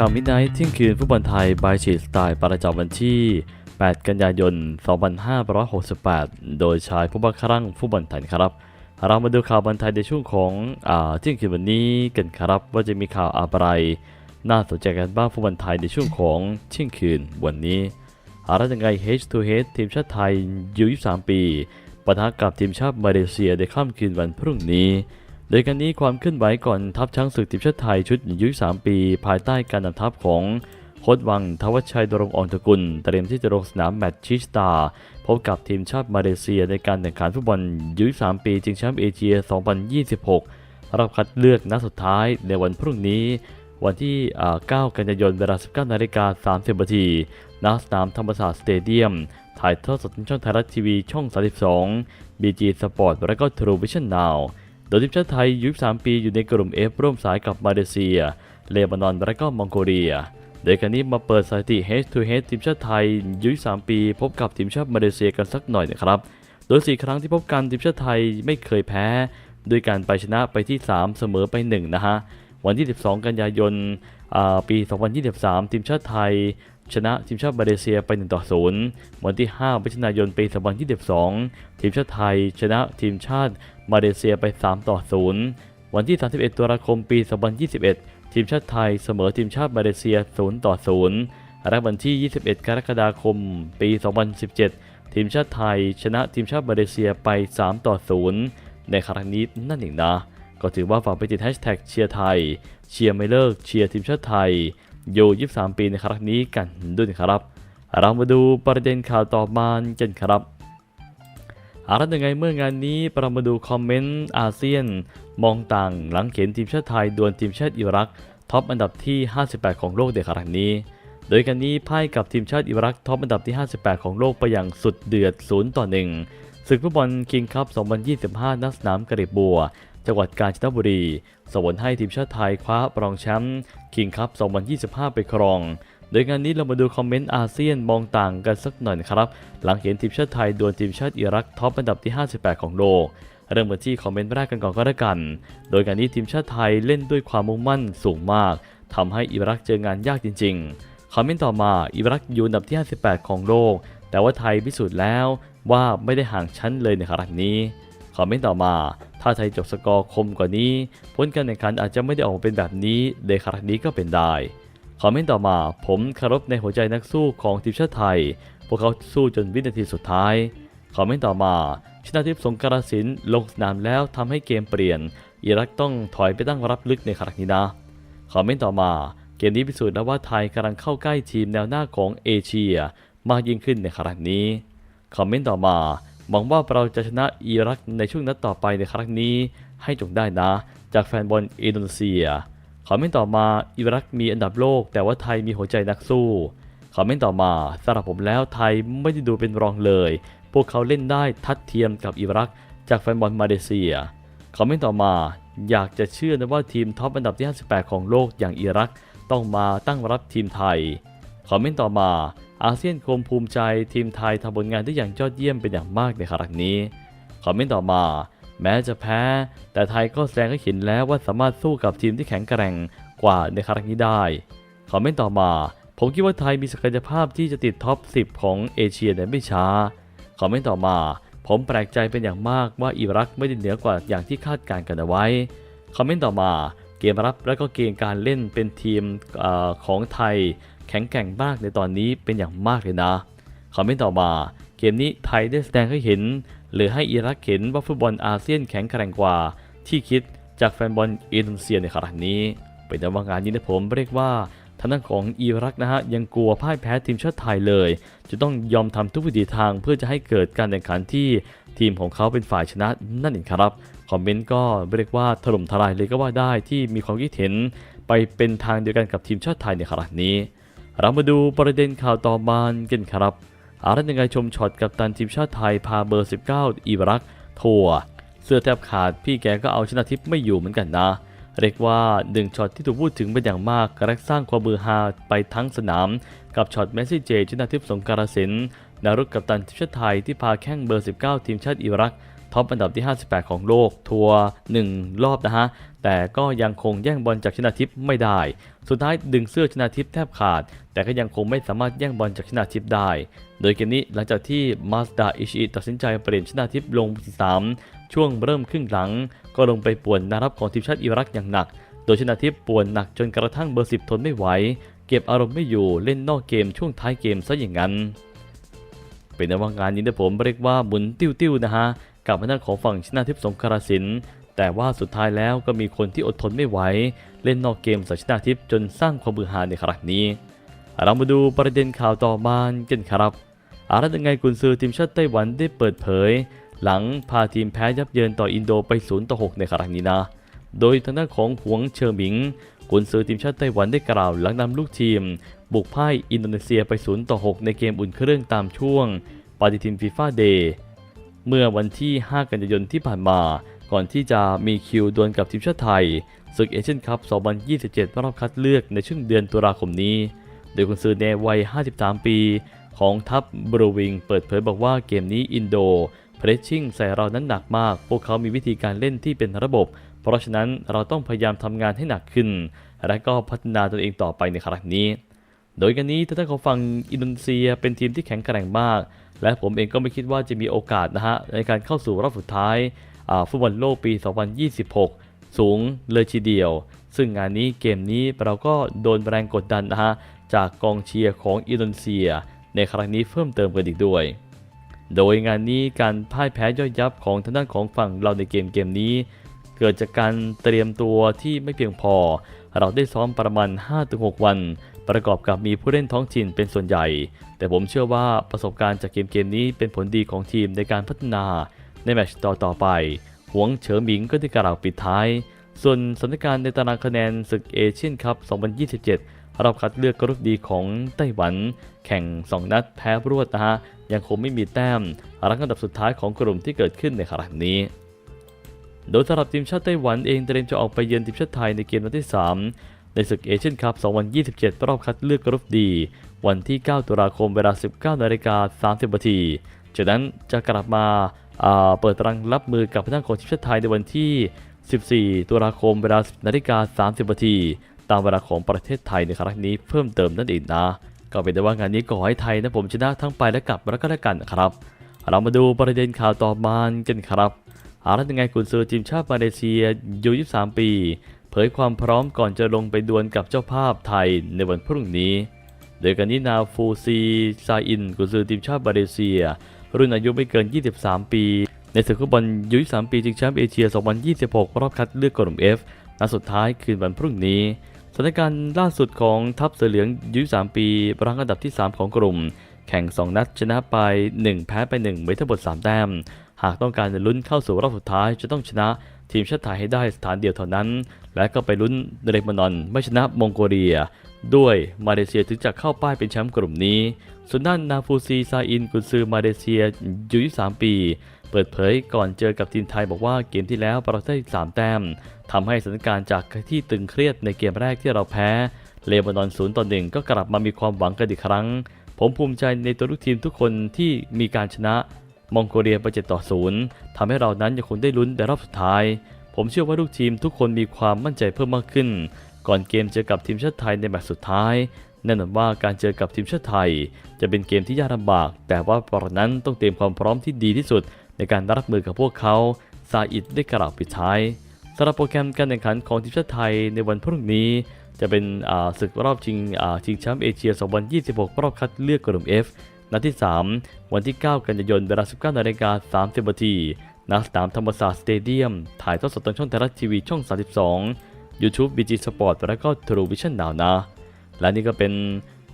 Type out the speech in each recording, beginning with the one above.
ข่าวมิดไนท์เที่ยงคืนฟุตบอลไทยบายชีสไตล์ประจำวันที่ 8 กันยายน 2568 โดยชายผู้บังคับรั้งฟุตบอลไทยครับ เรามาดูข่าวบอลไทยในช่วงของอเที่ยงคืนวันนี้กันครับ ว่าจะมีข่าวอะไร น่าสนใจกันบ้างฟุตบอลไทยในช่วงของเที่ยงคืนวันนี้อะไรยังไง H to H ทีมชาติไทยอายุ23 ปีปะทะกับทีมชาติมาเลเซียในค่ำคืนวันพรุ่งนี้ โดยการนี้ความเคลื่อนไหวก่อนทัพช้างศึกทีมชาติไทยชุดอายุ3ปี ภายใต้การนำทัพของโค้ชวังทวัชชัยดรงอองตะกุลเตรียมที่จะลงสนามแมตช์ชิสตา พบกับทีมชาติมาเลเซียในการแข่งขันฟุตบอลยุ3ปีชิงแชมป์เอเชีย 2026รอบคัดเลือกนัดสุดท้ายในวันพรุ่งนี้ วันที่อ่า9กันยายนเวลา 19นาฬิกา30นาทีณสนามธรรมศาสตร์สเตเดียม ถ่ายทอดสดช่องไทยรัฐทีวีช่อง 32 BG Sport และก็ True Vision Now โดยทีมชาติไทยยุ3ปีอยู่ในกลุ่ม F ร่วมสายกับมาเลเซีย เลบานอนและก็มองโกเลียโดยการนี้มาเปิดสถิติ h to h ทีมชาติไทยยุ3ปีพบกับทีมชาติมาเลเซียกันสักหน่อยนะครับ โดย 4 ครั้งที่พบกันทีมชาติไทยไม่เคยแพ้ ด้วยการไปชนะไปที่ 3 เสมอไป 1 นะฮะ วันที่ 12 กันยายนปี 2023 ทีมชาติไทย ชนะทีมชาติมาเลเซียไป1ต่อ0วันที่ 5 มิถุนายนปี 2022 ทีมชาติไทย ชนะทีมชาติมาเลเซียไป3ต่อ0วันที่ 31 ตุลาคมปี 2021 ทีมชาติไทยเสมอทีมชาติมาเลเซีย0ต่อ0และวันที่ 21 กรกฎาคม ปี 2017 ทีมชาติไทย ชนะทีมชาติมาเลเซียไป3ต่อ0ในครั้งนี้นั่นเองนะ ก็ถือว่าฝากไปติดแฮชแท็กเชียร์ไทย เชียร์ไม่เลิกเชียร์ทีมชาติไทย ยู23 ปีในครั้งนี้กันด้วยนะครับ เรามาดูประเด็นข่าวต่อมากันครับอารัยังไงเมื่องานนี้เรามาดูคอมเมนต์อาเซียน มองต่างหลังเข็นทีมชาติไทยดวลทีมชาติอิรักท็อปอันดับที่ 58 ของโลกในครั้งนี้ โดยการนี้พ่ายกับทีมชาติอิรักท็อปอันดับที่ 58 ของโลกไปอย่างสุดเดือด 0 ต่อ 1ศึกฟุตบอลคิงคัพ 2025นักสนามกระดิบบัว จังหวัดกาญจนบุรีส่งผลให้ทีมชาติไทยคว้ารองแชมป์คิงคัพ 2025 ไปครอง โดยงานนี้เรามาดูคอมเมนต์อาเซียนมองต่างกันสักหน่อยนะครับ หลังเห็นทีมชาติไทยดวลทีมชาติอิรักท็อปอันดับที่ 58 ของโลกเริ่มกันที่คอมเมนต์แรกกันก่อนก็แล้วกัน โดยการนี้ทีมชาติไทยเล่นด้วยความมุ่งมั่นสูงมากทำให้อิรักเจองานยากจริงๆ คอมเมนต์ต่อมาอิรักอยู่อันดับที่ 58 ของโลก แต่ว่าไทยพิสูจน์แล้วว่าไม่ได้ห่างชั้นเลยในครั้งนี้ คอมเมนต์ต่อมา ถ้าไทยจบสกอร์คมกว่านี้ ผลการแข่งขันอาจจะไม่ได้ออกมาเป็นแบบนี้ในครั้งนี้ก็เป็นได้ คอมเมนต์ต่อมา ผมคารพในหัวใจนักสู้ของทีมชาติไทย พวกเขาสู้จนวินาทีสุดท้าย คอมเมนต์ต่อมา ชนะทิพย์สงกรานต์ศิลป์ลงสนามแล้วทำให้เกมเปลี่ยน อิรักต้องถอยไปตั้งรับลึกในครั้งนี้นะ คอมเมนต์ต่อมา เกมนี้พิสูจน์แล้วว่าไทยกำลังเข้าใกล้ทีมแนวหน้าของเอเชีย มากยิ่งขึ้นในครั้งนี้ คอมเมนต์ต่อมา หวังว่าเราจะชนะอิรักในช่วงนัดต่อไปในครั้งนี้ให้จงได้นะ จากแฟนบอลอินโดนีเซียคอมเมนต์ต่อมาอิรักมีอันดับโลก แต่ว่าไทยมีหัวใจนักสู้คอมเมนต์ต่อมาสำหรับผมแล้วไทยไม่ได้ดูเป็นรองเลย พวกเขาเล่นได้ทัดเทียมกับอิรัก จากแฟนบอลมาเลเซียคอมเมนต์ต่อมาอยากจะเชื่อนะว่าทีมท็อปอันดับที่ 58 ของโลกอย่างอิรัก ต้องมาตั้งรับทีมไทยคอมเมนต์ต่อมา อาเซียนคงภูมิใจทีมไทยทำผลงานได้อย่างยอดเยี่ยมเป็นอย่างมากในครั้งนี้ คอมเมนต์ต่อมา แม้จะแพ้ แต่ไทยก็แสดงให้เห็นแล้วว่าสามารถสู้กับทีมที่แข็งแกร่งกว่าในครั้งนี้ได้ คอมเมนต์ต่อมา ผมคิดว่าไทยมีศักยภาพที่จะติดท็อป 10 ของเอเชียในไม่ช้า คอมเมนต์ต่อมา ผมแปลกใจเป็นอย่างมากว่าอิรักไม่ได้เหนือกว่าอย่างที่คาดการณ์กันเอาไว้ คอมเมนต์ต่อมา เกมรับและก็เกมการเล่นเป็นทีมอของไทย แข็งแกร่งมากในตอนนี้เป็นอย่างมากเลยนะคอมเมนต์ต่อมา เกมนี้ไทยได้แสดงให้เห็น หรือให้อิรักเห็นว่าฟุตบอลอาเซียนแข็งแกร่งกว่า ที่คิดจากแฟนบอลอินโดนีเซียในครั้งนี้ เป็นแต่ว่างานนี้นะผมเรียกว่าทางด้านของอิรักนะฮะยังกลัวพ่ายแพ้ทีมชาติไทยเลย จะต้องยอมทำทุกวิถีทางเพื่อจะให้เกิดการแข่งขันที่ทีมของเขาเป็นฝ่ายชนะนั่นเองครับคอมเมนต์ก็เรียกว่าถล่มทลายเลยก็ว่าได้ที่มีความคิดเห็น ไปเป็นทางเดียวกันกับทีมชาติไทยในครั้งนี้ เรามาดูประเด็นข่าวต่อมากันครับ อารัตยังไงชมช็อตกับตันทีมชาติไทยพาเบอร์ 19อีรักทัวร์เสื้อแทบขาดพี่แกก็เอาชนะทิพย์ไม่อยู่เหมือนกันนะ เรียกว่าหนึ่งช็อตที่ถูกพูดถึงเป็นอย่างมากและสร้างความมือฮาไปทั้งสนาม กับช็อตเมสซี่เจชนะทิพย์สงกรานต์ศิลป์นารุกกับตันทีมชาติไทยที่พาแข้งเบอร์ 19 ทีมชาติอิรัก ท็อปอันดับที่ 58 ของโลก ทัวร์ 1 รอบนะฮะ แต่ก็ยังคงแย่งบอลจากชนาทิพย์ไม่ได้ สุดท้ายดึงเสื้อชนาทิพย์แทบขาด แต่ก็ยังคงไม่สามารถแย่งบอลจากชนาทิพย์ได้ โดยเกมนี้หลังจากที่มาสดาอิชิตัดสินใจเปลี่ยนชนาทิพย์ลงที่3ช่วงเริ่มครึ่งหลัง ก็ลงไปป่วนนารับของทีมชาติอิรักอย่างหนัก โดยชนาทิพย์ป่วนหนักจนกระทั่งเบอร์ 10 ทนไม่ไหว เก็บอารมณ์ไม่อยู่เล่นนอกเกมช่วงท้ายเกมซะอย่างนั้น เป็นนว่างานนี้นะผมเรียกว่าหมุนติ้วๆนะฮะ กับทางด้านของฝั่งชนาทิพย์สงกรสินแต่ว่าสุดท้ายแล้วก็มีคนที่อดทนไม่ไหว เล่นนอกเกมสัชนาทิพย์จนสร้างความมือหาในครั้งนี้ เรามาดูประเด็นข่าวต่อมากันครับ อารัตยังไงกุนซือทีมชาติไต้หวันได้เปิดเผย หลังพาทีมแพ้ยับเยินต่ออินโดไป0ต่อ6ในครั้งนี้นะ โดยทางด้านของหวงเชอหมิงกุนซือทีมชาติไต้หวันได้กล่าวหลังนำลูกทีม บุกพ่ายอินโดนีเซียไป0ต่อ6ในเกมอุ่นเครื่องตามช่วง ปฏิทินฟีฟ่าเดย์ เมื่อวันที่ 5 กันยายนที่ผ่านมา ก่อนที่จะมีคิวดวลกับทีมชาติไทยศึกเอเชียนคัพ 2027 รอบคัดเลือกในช่วงเดือนตุลาคมนี้ โดยกุนซือในวัย 53 ปี ของทัพบรูวิงเปิดเผยบอกว่าเกมนี้อินโดเพรสชิ่งใส่เรานั้นหนักมาก พวกเขามีวิธีการเล่นที่เป็นระบบ เพราะฉะนั้นเราต้องพยายามทำงานให้หนักขึ้น และก็พัฒนาตัวเองต่อไปในครั้งนี้ โดยกันนี้ถ้าท่านเขาฟังอินโดนีเซียเป็นทีมที่แข็งแกร่งมาก และผมเองก็ไม่คิดว่าจะมีโอกาสนะฮะในการเข้าสู่รอบสุดท้ายฟุตบอลโลกปี 2026 สูงเลยทีเดียว ซึ่งงานนี้เกมนี้เราก็โดนแรงกดดันนะฮะจากกองเชียร์ของอินโดนีเซีย ในครั้งนี้เพิ่มเติมกันอีกด้วย โดยงานนี้การพ่ายแพ้ย่อยยับของทางด้านของฝั่งเราในเกมเกมนี้ เกิดจากการเตรียมตัวที่ไม่เพียงพอ เราได้ซ้อมประมาณ 5-6 วัน ประกอบกับมีผู้เล่นท้องถิ่นเป็นส่วนใหญ่ แต่ผมเชื่อว่าประสบการณ์จากเกมเกมนี้เป็นผลดีของทีมในการพัฒนาในแมตช์ต่อต่อๆไป หวงเฉิหมิงก็ได้กล่าวปิดท้าย ส่วนสถานการณ์ในตารางคะแนนศึกเอเชียนคัพ 2027 รอบคัดเลือกกรุ๊ปดีของไต้หวัน แข่ง 2 นัดแพ้รวดนะฮะ ยังคงไม่มีแต้ม รังอันดับสุดท้ายของกลุ่มที่เกิดขึ้นในครั้งนี้โดยสำหรับทีมชาติไต้หวันเองเตรียมจะออกไปเยือนทีมชาติไทยในเกมนัดที่ 3 ในศึกเอเชียนคัพ 2027 รอบคัดเลือกกรุ๊ปดี วันที่ 9 ตุลาคมเวลา 19นาฬิกา30นาทีจากนั้นจะกลับมาาเปิดตารางรับมือกับทางของทีมชาติไทยในวันที่ 14 ตุลาคมเวลา 10นาฬิกา30นาทีตามเวลาของประเทศไทยในครั้งนี้เพิ่มเติมนั่นเองนะ ก็เป็นแต่ว่างานนี้ก็ขอให้ไทยนะผมชนะทั้งไปและกลับแล้วก็แล้วกันครับ เรามาดูประเด็นข่าวต่อมากันครับอารัตยังไงกุนซือทีมชาติมาเลเซียอายุ23 ปี เผยความพร้อมก่อนจะลงไปดวลกับเจ้าภาพไทยในวันพรุ่งนี้ โดยกันนี้นาฟูซีซาอิน กุซือทีมชาติมาเลเซีย รุ่นอายุไม่เกิน 23 ปี ในศึกฟุตบอลยุ23ปีชิงแชมป์เอเชีย 2026 รอบคัดเลือกกลุ่ม F นัดสุดท้ายคืนวันพรุ่งนี้สถานการณ์ล่าสุดของทัพเสือเหลืองยุ23ปีรังอันดับที่ 3 ของกลุ่ม แข่ง 2 นัดชนะไป 1 แพ้ไป1ไม่ทั้งหมด3แต้มหากต้องการจะลุ้นเข้าสู่รอบสุดท้ายจะต้องชนะ ทีมชาติไทยให้ได้สถานเดียวเท่านั้น และก็ไปลุ้นเลบานอนไม่ชนะมองโกเลีย ด้วยมาเลเซียถึงจะเข้าป้ายเป็นแชมป์กลุ่มนี้ ส่วนด้านนาฟูซีซาอินกุนซือมาเลเซียอายุ23ปี เปิดเผยก่อนเจอกับทีมไทยบอกว่าเกมที่แล้วเราได้3แต้มทำให้สถานการณ์จากที่ตึงเครียดในเกมแรกที่เราแพ้เลบานอน0ต่อ1ก็กลับมามีความหวังกันอีกครั้ง ผมภูมิใจในตัวลูกทีมทุกคนที่มีการชนะ มองโกเลียไป7ต่อ0ทำให้เรานั้นยังคงได้ลุ้นในรอบสุดท้าย ผมเชื่อว่าลูกทีมทุกคนมีความมั่นใจเพิ่มมากขึ้น ก่อนเกมเจอกับทีมชาติไทยในแมตช์สุดท้ายแน่นอนว่าการเจอกับทีมชาติไทย จะเป็นเกมที่ยากลำบาก แต่ว่าปรนั้นต้องเตรียมความพร้อมที่ดีที่สุด ในการรับมือกับพวกเขาซาอิดได้กล่าวปิดท้ายสำหรับโปรแกรมการแข่งขันของทีมชาติไทยในวันพรุ่งนี้ จะเป็นศึกรอบชิงชิงแชมป์เอเชีย 2026 รอบคัดเลือกกลุ่ม F นัดที่ 3 วันที่ 9 กันยายนเวลา 19นาฬิกา30นาทีณสนามธรรมศาสตร์สเตเดียม ถ่ายทอดสดทางช่องไทยรัฐทีวีช่อง 32 YouTube BG Sport และก็ True Vision Now นะ และนี่ก็เป็น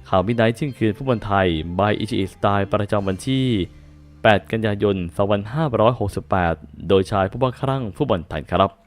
ข่าวมิดไนท์เที่ยงคืนฟุตบอลไทย by Ichi Style ประจำวันที่ 8 กันยายน 2568 โดยชายผู้บังคับฟุตบอลไทยครับ